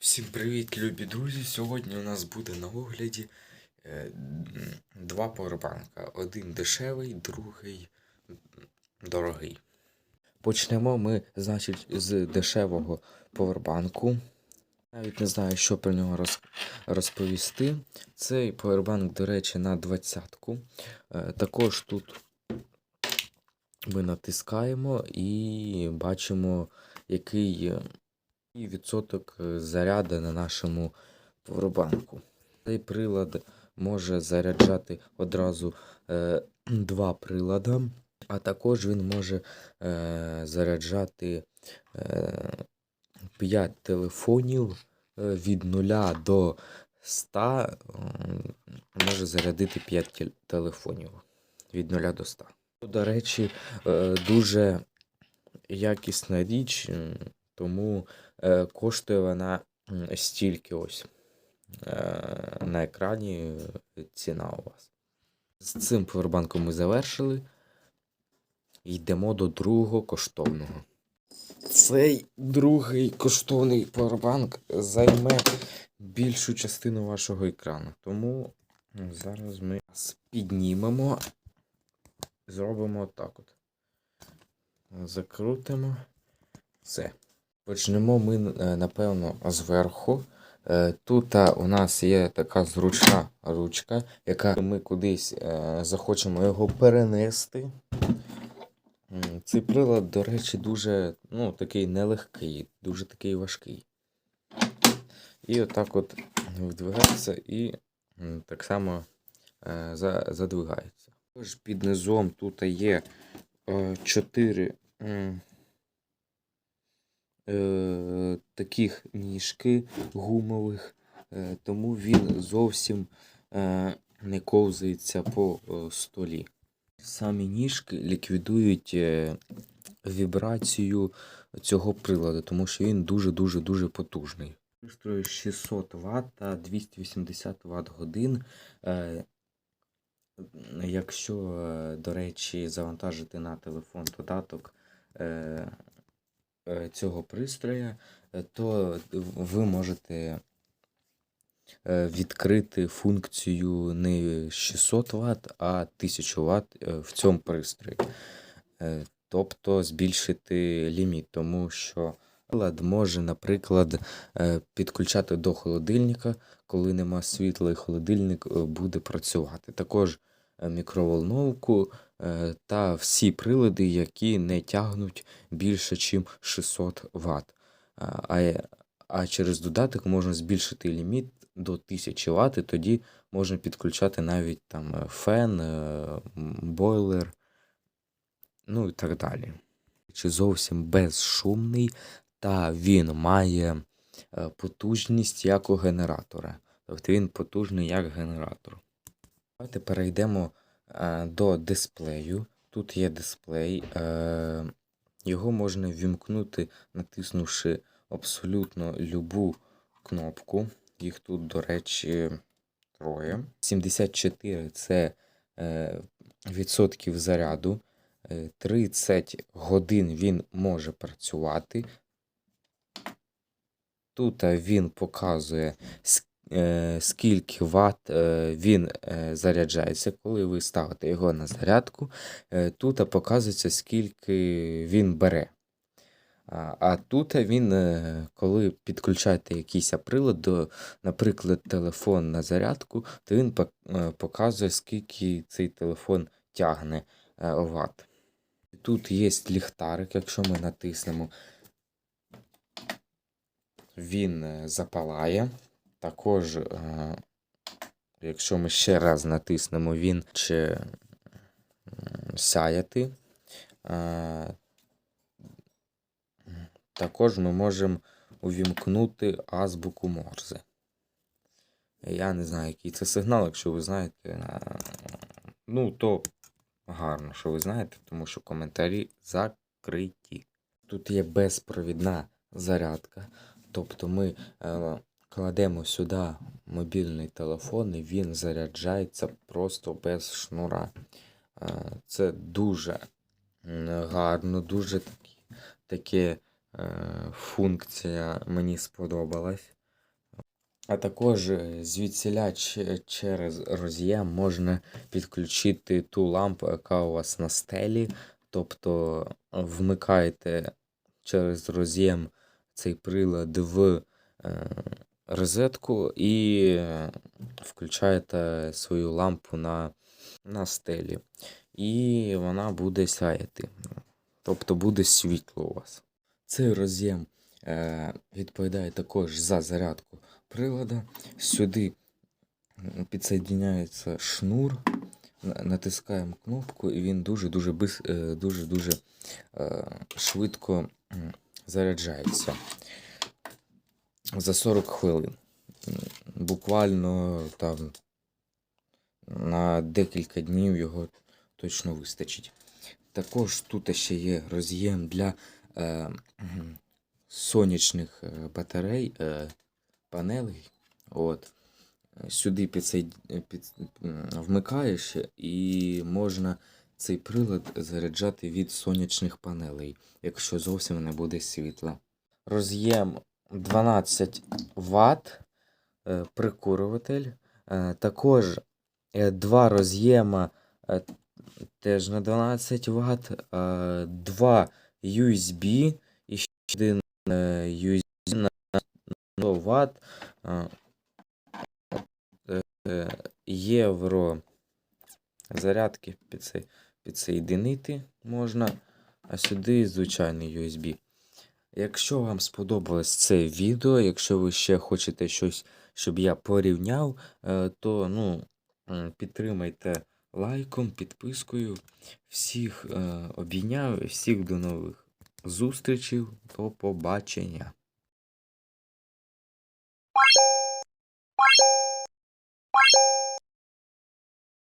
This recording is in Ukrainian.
Всім привіт, любі друзі! Сьогодні у нас буде на огляді е, два поwerbanка. Один дешевий, другий дорогий. Почнемо ми, значить, з дешевого поwerbanку. Навіть не знаю, що про нього роз, розповісти. Цей поwerbank, до речі, на 20-ку. Е, також тут ми натискаємо і бачимо, який. Е, і відсоток е, заряду на нашому поwerbanку. Цей прилад може заряджати одразу е, два прилади, а також він може е, заряджати е, 5 телефонів е, від 0 до 100. е, Може зарядити 5 телефонів від 0 до 100. До речі, е, дуже якісна річ, тому е, коштує вона стільки ось. Е, на екрані е, ціна у вас. З цим повербанком ми завершили. Йдемо до другого коштовного. Цей другий коштовний поwerbank займе більшу частину вашого екрану. Тому зараз ми піднімемо, зробимо так от. Закрутимо. Все. Почнемо ми, е, напевно, зверху. Е, Тут у нас є така зручна ручка, яка ми кудись е, захочемо його перенести. Цей прилад, до речі, дуже ну, такий нелегкий, дуже такий важкий. І отак от видвигається і так само задвигається. Під низом тут є е, чотири м, е, таких ніжки гумових, е, тому він зовсім е, не ковзається по е, столі. Самі ніжки ліквідують е, вібрацію цього приладу, тому що він дуже-дуже дуже потужний. Пристрою 600 Вт та 280 Вт годин. Е, Якщо, е, до речі, завантажити на телефон додаток е, цього пристрою, е, то ви можете е, відкрити функцію не 600 Вт, а 1000 Вт е, в цьому пристрої. Е, Тобто збільшити ліміт, тому що прилад може, наприклад, е, підключати до холодильника, коли нема світла, і холодильник е, буде працювати. Також е, мікроволновку е, та всі прилади, які не тягнуть більше, ніж 600 Вт. А, е, а через додаток можна збільшити ліміт до 1000 Вт, і тоді можна підключати навіть там е, фен, е, бойлер, ну і так далі. Чи зовсім безшумний, та він має е, потужність як у генератора. Тобто він потужний як генератор. Давайте перейдемо е, до дисплею. Тут є дисплей. Е, його можна вімкнути, натиснувши абсолютно любу кнопку. Їх тут, до речі, троє. 74 це е, відсотків заряду. Е, 30 годин він може працювати. Тут е, він показує, е, скільки ватт е, він е, заряджається, коли ви ставите його на зарядку. Е, Тут показується, скільки він бере. А, тут він, е, коли підключаєте якийсь прилад, до, наприклад, телефон на зарядку, то він е, показує, скільки цей телефон тягне е, ватт. Тут є ліхтарик, якщо ми натиснемо, він е, запалає. Також, е, якщо ми ще раз натиснемо, він м, сяяти. Е, Також ми можемо увімкнути азбуку Морзе. Я не знаю, який це сигнал, якщо ви знаєте. е, Ну, то гарно, що ви знаєте, тому що коментарі закриті. Тут є безпровідна зарядка. Тобто ми кладемо сюди мобільний телефон і він заряджається просто без шнура. Е, це дуже гарно, дуже таке функція мені сподобалась. А також е, звідсіля через роз'єм можна підключити ту лампу, яка у вас на стелі. Тобто вмикаєте через роз'єм цей прилад в е, розетку і е, включаєте свою лампу на, на стелі. І вона буде сяяти. Тобто буде світло у вас. Цей роз'єм е, відповідає також за зарядку прилада. Сюди м, підсоединяється шнур. Натискаємо кнопку, і він дуже-дуже е, дуже-дуже е, швидко заряджається. За 40 хвилин. Буквально там на декілька днів його точно вистачить. Також тут ще є роз'єм для е, сонячних е, батарей, е, панелей. От. Сюди підсой... під... вмикаєш і можна цей прилад заряджати від сонячних панелей, якщо зовсім не буде світла. Роз'єм 12 Вт, е, прикурюватель. Е, Також е, два роз'єма теж на 12 Вт, два USB і ще один USB на 100 Вт. євро зарядки підсо- підсоєдинити можна, а сюди звичайний USB. Якщо вам сподобалось це відео, якщо ви ще хочете щось, щоб я порівняв, е, то ну, підтримайте лайком, підпискою. Всіх е, обійняв, всіх до нових зустрічей, до побачення.